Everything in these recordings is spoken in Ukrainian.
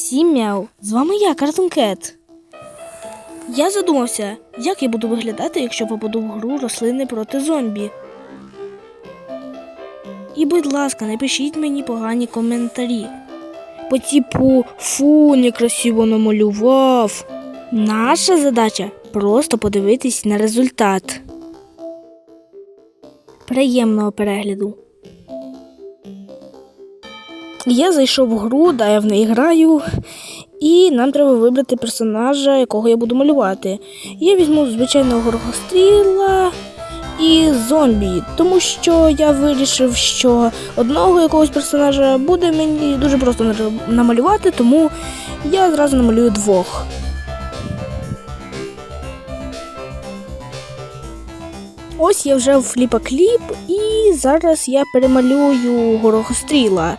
Всім мяу! З вами я, Картун Кет. Я задумався, як я буду виглядати, якщо попаду в гру рослини проти зомбі. І, будь ласка, не пишіть мені погані коментарі. По типу фу, некрасиво намалював. Наша задача просто подивитись на результат. Приємного перегляду. Я зайшов в гру, да, я в неї граю, і нам треба вибрати персонажа, якого я буду малювати. Я візьму звичайного горохостріла і зомбі, тому що я вирішив, що одного якогось персонажа буде мені дуже просто намалювати, тому я зразу намалюю двох. Ось я вже в фліпа-кліп, і зараз я перемалюю горохостріла.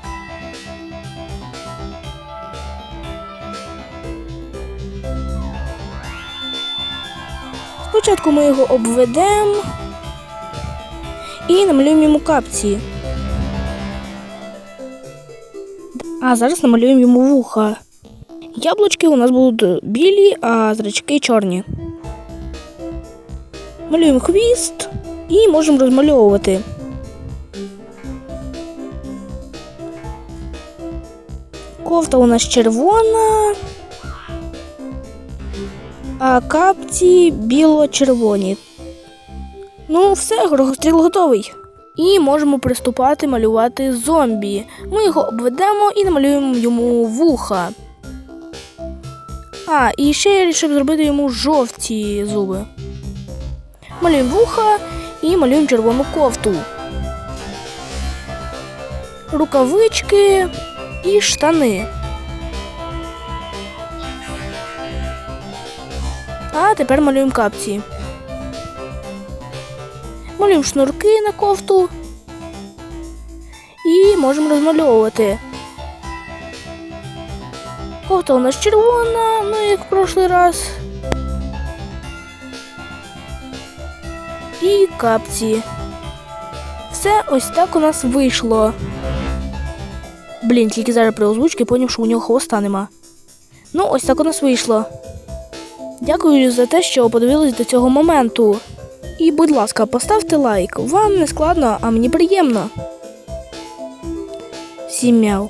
Спочатку ми його обведемо і намалюємо йому капці. А зараз намалюємо йому вуха. Яблучки у нас будуть білі, а зрачки чорні. Малюємо хвіст і можемо розмальовувати. Кофта у нас червона, а капці біло-червоні. Ну, все, горохостріл готовий. І можемо приступати малювати зомбі. Ми його обведемо і намалюємо йому вуха. А, і ще я вирішив зробити йому жовті зуби. Малюємо вуха і малюємо червону кофту. Рукавички і штани. А тепер малюємо капці. Малюємо шнурки на кофту. І можемо розмальовувати. Кофта у нас червона, ну як в прошлий раз. І капці. Все ось так у нас вийшло. Блін, тільки зараз при озвучці поняв, що у нього хвоста нема. Ну, ось так у нас вийшло. Дякую за те, що подивились до цього моменту. І, будь ласка, поставте лайк. Вам не складно, а мені приємно. Всім мяу.